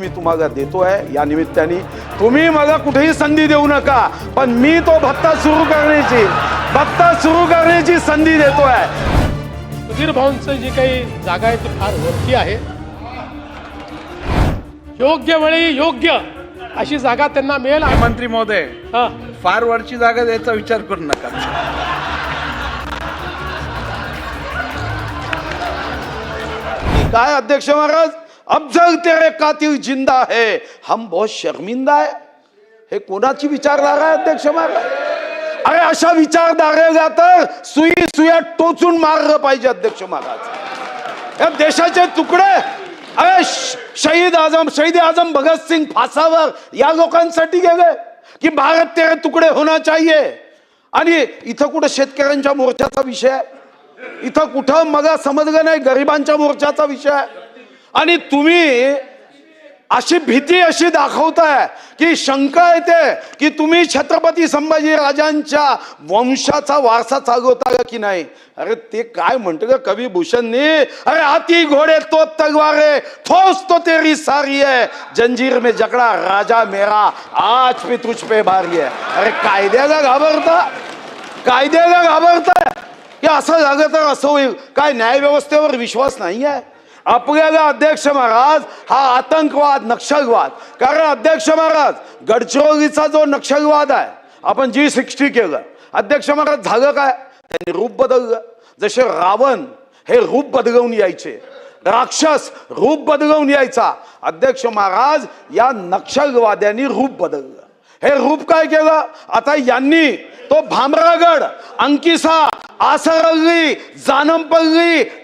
मी तुम्हाला देतोय. या निमित्ताने तुम्ही मला कुठेही संधी देऊ नका पण मी तो भत्ता सुरू करण्याची भत्ता सुरू करण्याची संधी देतोय. सुधीर भाऊंचं जी काही जागा आहे ती फार वरती आहे. योग्य वेळी योग्य अशी जागा त्यांना मिळेल. आणि- मंत्री महोदय हा. फार वरची जागा द्यायचा विचार करू नका. काय अध्यक्ष महाराज? अब जग तेरे कातिल जिंदा है। हम बहुत शर्मिंदा है। हे कोणाची विचारधारा आहे अध्यक्ष महाराज? अरे अशा विचारधारेला तर सुई सुया टोचून मारलं पाहिजे अध्यक्ष महाराज. या देशाचे तुकडे. अरे श- शहीद आजम शहीद आजम भगतसिंग फासावर या लोकांसाठी गेले की भारत तेरे तुकडे होना चाहिए. आणि इथं कुठं शेतकऱ्यांच्या मोर्चाचा विषय आहे? इथं कुठं मला समजलं नाही गरिबांच्या मोर्चाचा विषय आहे. आणि तुम्ही अशी भीती अशी दाखवताय की शंका येते की तुम्ही छत्रपती संभाजी राजांच्या वंशाचा वारसा चालवता का की नाही? अरे ते काय म्हणतं का कवी भूषणनी अरे हाती घोडे तो तलवारे ठोस तो तेरी सारी आहे जंजीर में जकड़ा राजा मेरा आज पे तुझ पे भारी आहे अरे कायद्याला घाबरता? कायद्याला घाबरता? की असं झालं तर असं होईल. काय न्यायव्यवस्थेवर विश्वास नाही आहे? आपल्याला अध्यक्ष महाराज हा आतंकवाद नक्षलवाद. कारण अध्यक्ष महाराज गडचिरोलीचा जो नक्षलवाद आहे आपण जी सिक्स्टी केलं. अध्यक्ष महाराज झालं काय? त्यांनी रूप बदललं. जसे रावण हे रूप बदलवून यायचे राक्षस रूप बदलवून यायचा अध्यक्ष महाराज या नक्षलवाद्यांनी रूप बदललं. हे रूप काय केलं? आता यांनी तो भामरागड अंकिसा आसरल्ली जानमपल्ली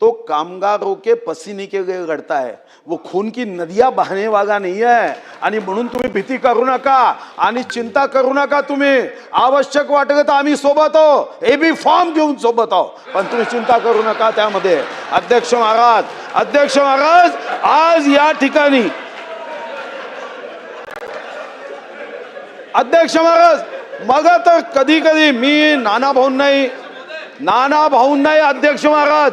तो कामगारों के पसीने के घडता आहे वो खून की नदिया बहाने वागा नाही आहे आणि म्हणून तुम्ही भीती करू नका आणि चिंता करू नका तुम्ही। आवश्यक वाटलं तर आम्ही सोबत आहो। ए बी फॉर्म घेऊन सोबत आहो। पण तुम्ही चिंता करू नका त्यामध्ये। अध्यक्ष महाराज अध्यक्ष महाराज आज या ठिकाणी। अध्यक्ष महाराज मग तर कधी कधी मी नाना भाऊ नाही। नाना भाऊ नाही अध्यक्ष महाराज।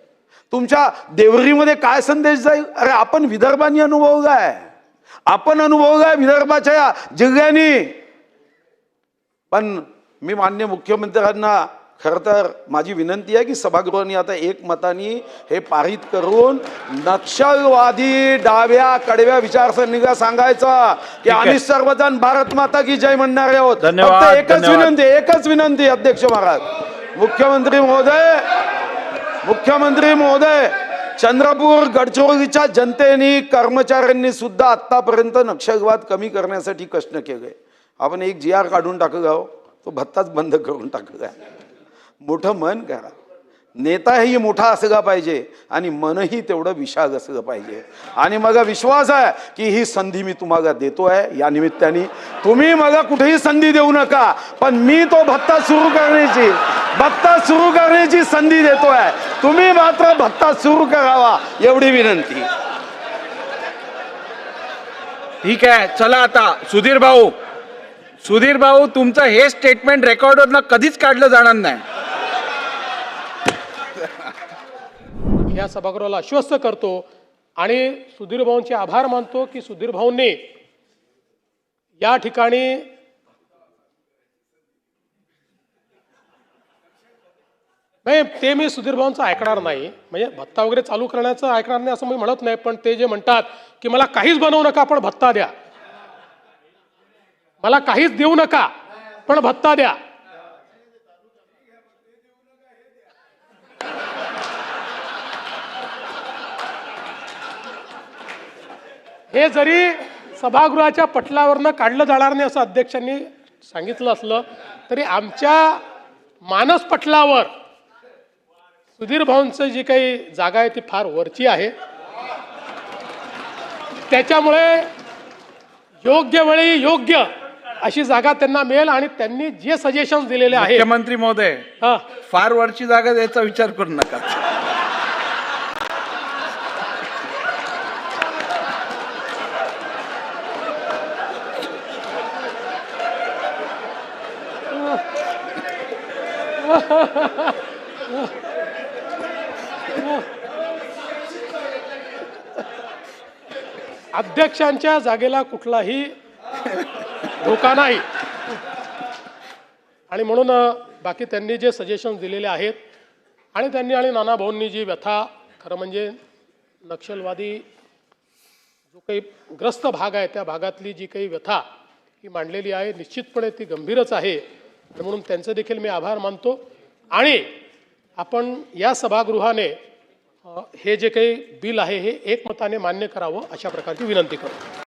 तुमच्या देवरीमध्ये काय संदेश जाईल? अरे आपण विदर्भानी अनुभवलाय आपण अनुभवलाय विदर्भाच्या या जिल्ह्यांनी पण मी मान्य मुख्यमंत्र्यांना खरं तर माझी विनंती आहे की सभागृहाने आता एक मतानी हे पारित करून नक्षलवादी डाव्या कडव्या विचारसरणीला सांगायचं की आम्ही सर्वजण भारत माता की जय म्हणणारे आहोत. एकच. विनंती एकच विनंती अध्यक्ष महाराज. मुख्यमंत्री महोदय मुख्यमंत्री महोदय चंद्रपूर गडचिरोलीच्या जनतेने कर्मचाऱ्यांनी सुद्धा आतापर्यंत नक्षलवाद कमी करण्यासाठी कष्ट केले. आपण एक जी आर काढून टाकलं हो. तो भत्ताच बंद करून टाकला मोठं मन करा. नेताही मोठा असला पाहिजे आणि मनही तेवढं विशाल असलं पाहिजे. आणि मग विश्वास आहे की ही संधी मी तुम्हाला देतोय या निमित्ताने. तुम्ही मला कुठेही संधी देऊ नका पण मी तो भत्ता सुरू करण्याची भत्ता सुरू करण्याची संधी देतोय. तुम्ही मात्र भत्ता सुरू करावा एवढी विनंती. ठीक आहे चला आता. सुधीर भाऊ सुधीर भाऊ तुमचं हे स्टेटमेंट रेकॉर्डवरनं कधीच काढलं जाणार नाही. या सभागृहाला आश्वस्त करतो आणि सुधीर भाऊंचे आभार मानतो की सुधीर भाऊंनी या ठिकाणी नाही ते मी सुधीर भाऊंचं ऐकणार नाही. म्हणजे भत्ता वगैरे चालू करण्याचं ऐकणार नाही असं मी म्हणत नाही पण ते जे म्हणतात की मला काहीच बनवू नका पण भत्ता द्या. मला काहीच देऊ नका पण भत्ता द्या. हे जरी सभागृहाच्या पटलावरनं काढलं जाणार नाही असं अध्यक्षांनी सांगितलं असलं तरी आमच्या मानस पटलावर सुधीर भाऊंचं जी काही जागा आहे ती फार वरची आहे. त्याच्यामुळे योग्य वेळी योग्य अशी जागा त्यांना मिळेल आणि त्यांनी जे सजेशन दिलेले आहे मुख्यमंत्री महोदय हा. फार वरची जागा द्यायचा विचार करू नका. अध्यक्षांच्या जागेला कुठलाही धोका नाही. आणि म्हणून बाकी त्यांनी जे सजेशन दिलेले आहेत आणि त्यांनी आणि नाना भाऊंनी जी व्यथा खरं म्हणजे नक्षलवादी जो काही ग्रस्त भाग आहे त्या भागातली जी काही व्यथा ही मांडलेली आहे निश्चितपणे ती गंभीरच आहे. आणि म्हणून त्यांचं देखील मी आभार मानतो. आणि आपण या सभागृहाने हे जे काही बिल आहे हे एकमताने मान्य करावं अशा प्रकारची विनंती करतो.